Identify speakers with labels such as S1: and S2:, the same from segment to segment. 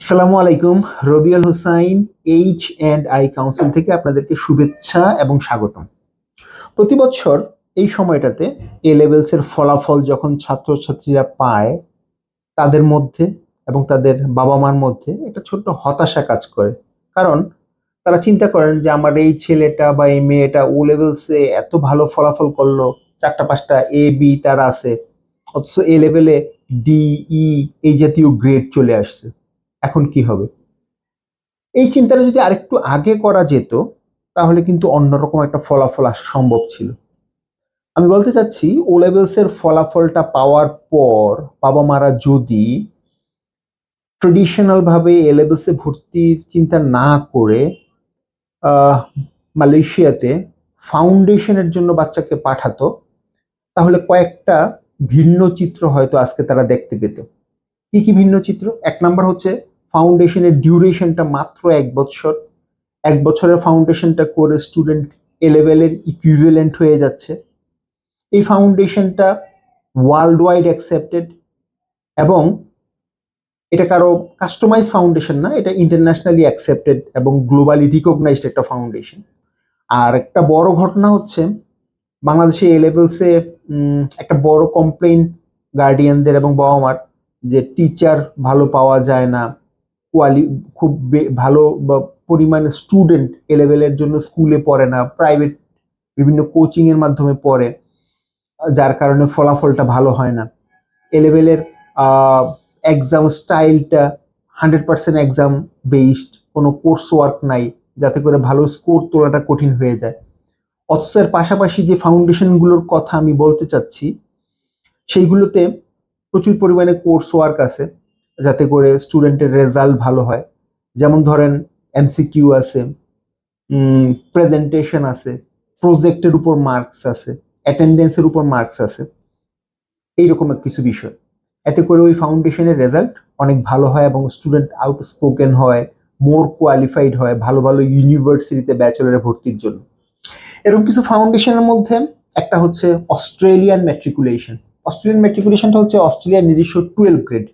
S1: সালামু আলাইকুম, Rabiul Hussain H and I council থেকে আপনাদেরকে শুভেচ্ছা এবং স্বাগতম। প্রতি বছর এই সময়টাতে এ লেভেলসের ফলাফল যখন ছাত্রছাত্রীরা পায়, তাদের মধ্যে এবং তাদের বাবা মার মধ্যে একটা ছোট্ট হতাশা কাজ করে। কারণ তারা চিন্তা করেন যে, আমার এই ছেলেটা বা এই মেয়েটা ও লেভেলসে এত ভালো ফলাফল করল, চারটা পাঁচটা এ বি তার আছে। অথচ এ লেভেলে ডি ই এই জাতীয় গ্রেড চলে আসছে। এখন কি হবে? এই চিন্তাটা যদি আরেকটু আগে করা যেত, তাহলে কিন্তু অন্যরকম একটা ফলাফল আসা সম্ভব ছিল। আমি বলতে চাচ্ছি ও লেভেলসের ফলাফলটা পাওয়ার পর বাবা মারা যদি ট্রেডিশনাল ভাবে এ লেভেলসে ভর্তির চিন্তা না করে মালয়েশিয়াতে ফাউন্ডেশনের জন্য বাচ্চাকে পাঠাতো, তাহলে কয়েকটা ভিন্ন চিত্র হয়তো আজকে তারা দেখতে পেত। কি কি ভিন্ন চিত্র? এক নাম্বার হচ্ছে ফাউন্ডেশনের ডিউরেশনটা মাত্র এক বছর। এক বছরের ফাউন্ডেশনটা করে স্টুডেন্ট এ লেভেলের ইকুইভ্যালেন্ট হয়ে যাচ্ছে। এই ফাউন্ডেশনটা ওয়ার্ল্ড ওয়াইড অ্যাকসেপ্টেড এবং এটা কারও কাস্টমাইজ ফাউন্ডেশন না, এটা ইন্টারন্যাশনালি অ্যাকসেপ্টেড এবং গ্লোবালি রিকগনাইজড একটা ফাউন্ডেশন আর একটা বড় ঘটনা হচ্ছে, বাংলাদেশে এ লেভেলসে একটা বড় কমপ্লেন গার্ডিয়ানদের এবং বাবা মার যে টিচার ভালো পাওয়া যায় না কোয়ালি খুব ভালো পরিমাণে স্টুডেন্ট এ লেভেলের জন্য স্কুলে পড়ে না প্রাইভেট বিভিন্ন কোচিংয়ের মাধ্যমে পড়ে, যার কারণে ফলাফলটা ভালো হয় না। এ লেভেলের এক্সাম স্টাইলটা হান্ড্রেড পার্সেন্ট এক্সাম বেসড কোনো কোর্স ওয়ার্ক নাই, যাতে করে ভালো স্কোর তোলাটা কঠিন হয়ে যায়। অথচ এর পাশাপাশি যে ফাউন্ডেশনগুলোর কথা আমি বলতে চাচ্ছি, সেইগুলোতে প্রচুর পরিমাণে কোর্স ওয়ার্ক আছে। যাতে করে স্টুডেন্টের রেজাল্ট ভালো হয়। যেমন ধরেন এমসিকিউ আছে প্রেজেন্টেশন আছে প্রজেক্টের উপর মার্কস আছে অ্যাটেন্ডেন্সের উপর মার্কস আছে, এইরকম কিছু বিষয়। এতে করে ওই ফাউন্ডেশনের রেজাল্ট অনেক ভালো হয় এবং স্টুডেন্ট আউট স্পোকেন হয় মোর কোয়ালিফাইড হয়, ভালো ভালো ইউনিভার্সিটিতে ব্যাচেলরে ভর্তির জন্য। এরকম কিছু ফাউন্ডেশনের মধ্যে একটা হচ্ছে অস্ট্রেলিয়ান ম্যাট্রিকুলেশন অস্ট্রেলিয়ান ম্যাট্রিকুলেশনটা হচ্ছে অস্ট্রেলিয়ার নিজস্ব টুয়েলভ গ্রেড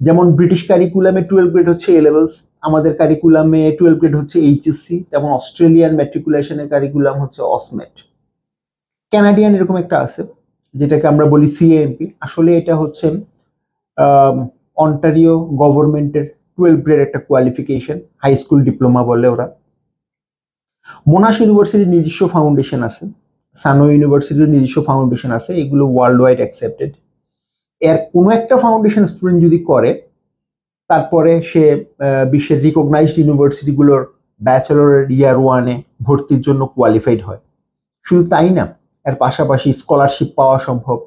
S1: যেমন ব্রিটিশ কারিকুলামে টুয়েলভ গ্রেড হচ্ছে এ লেভেলস আমাদের কারিকুলামে টুয়েলভ গ্রেড হচ্ছে এইচএসসি তেমন অস্ট্রেলিয়ান ম্যাট্রিকুলেশনের কারিকুলাম হচ্ছে অসমেট ক্যানাডিয়ান এরকম একটা আছে, যেটাকে আমরা বলি সিএএমপি আসলে এটা হচ্ছে অন্টারিও গভর্নমেন্টের টুয়েলভ গ্রেড একটা কোয়ালিফিকেশন হাই স্কুল ডিপ্লোমা বলে ওরা। মোনাশ ইউনিভার্সিটির নিজস্ব ফাউন্ডেশন আছে সানো ইউনিভার্সিটির নিজস্ব ফাউন্ডেশন আছে, এগুলো ওয়ার্ল্ড ওয়াইড অ্যাকসেপ্টেড এর কোনো একটা ফাউন্ডেশন স্টুডেন্ট যদি করে, তারপরে সে বিশ্বের রিকগনাইজড ইউনিভার্সিটিগুলোর ব্যাচেলরের ইয়ার ওয়ানে ভর্তির জন্য কোয়ালিফাইড হয়। শুধু তাই না, এর পাশাপাশি স্কলারশিপ পাওয়া সম্ভব।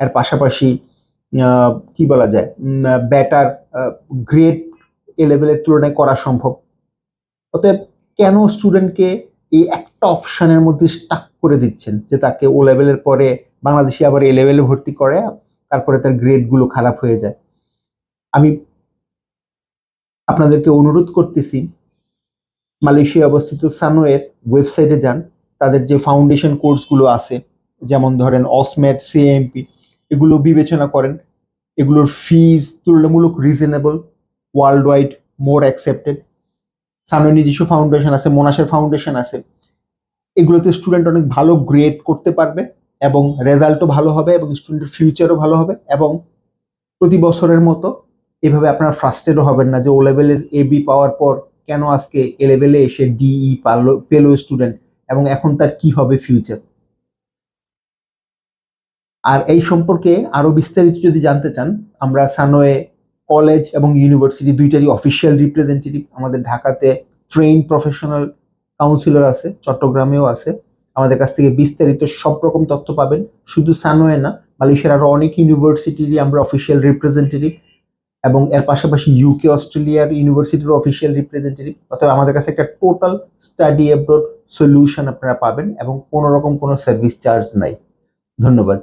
S1: এর পাশাপাশি কি বলা যায় ব্যাটার গ্রেড এ লেভেলের তুলনায় করা সম্ভব। অতএব কেন স্টুডেন্টকে এই একটা অপশানের মধ্যে স্টাক করে দিচ্ছেন? যে তাকে ও লেভেলের পরে বাংলাদেশে আবার এ লেভেলে ভর্তি করে তারপরে তার গ্রেডগুলো খারাপ হয়ে যায়। আমি আপনাদেরকে অনুরোধ করতেছি মালয়েশিয়ায় অবস্থিত সানোয়ের ওয়েবসাইটে যান। তাদের যে ফাউন্ডেশন কোর্সগুলো আছে, যেমন ধরেন অসমেট সিএমপি এগুলো বিবেচনা করেন। এগুলোর ফিজ তুলনামূলক reasonable world wide more accepted সানোয়ের নিজস্ব ফাউন্ডেশন আছে মোনাসের ফাউন্ডেশন আছে। এগুলোতে স্টুডেন্ট অনেক ভালো গ্রেড করতে পারবে। এবং রেজাল্টও ভালো হবে এবং স্টুডেন্টের ফিউচারও ভালো হবে এবং প্রতি বছরের মতো এভাবে আপনার ফ্রাস্ট্রেটও হবেন না যে ও লেভেলের এ বি পাওয়ার পর কেন আজকে এ লেভেলে এসে ডিই পালো, পেল স্টুডেন্ট এবং এখন তার কি হবে ফিউচার আর এই সম্পর্কে আরও বিস্তারিত যদি জানতে চান, আমরা সানোয়ে কলেজ এবং ইউনিভার্সিটি দুইটারই অফিসিয়াল রিপ্রেজেন্টেটিভ আমাদের ঢাকাতে ট্রেন প্রফেশনাল কাউন্সিলর আছে, চট্টগ্রামেও আছে। আমাদের কাছ থেকে বিস্তারিত সব রকম তথ্য পাবেন। শুধু সানোয়ে না, মালয়েশিয়ার আরও অনেক ইউনিভার্সিটিরই আমরা অফিসিয়াল রিপ্রেজেন্টেটিভ এবং এর পাশাপাশি ইউকে অস্ট্রেলিয়ার ইউনিভার্সিটির অফিসিয়াল রিপ্রেজেন্টেটিভ অথবা আমাদের কাছে একটা টোটাল স্টাডি অ্যাব্রোড সলিউশন আপনারা পাবেন এবং কোনো রকম কোনো সার্ভিস চার্জ নাই। ধন্যবাদ।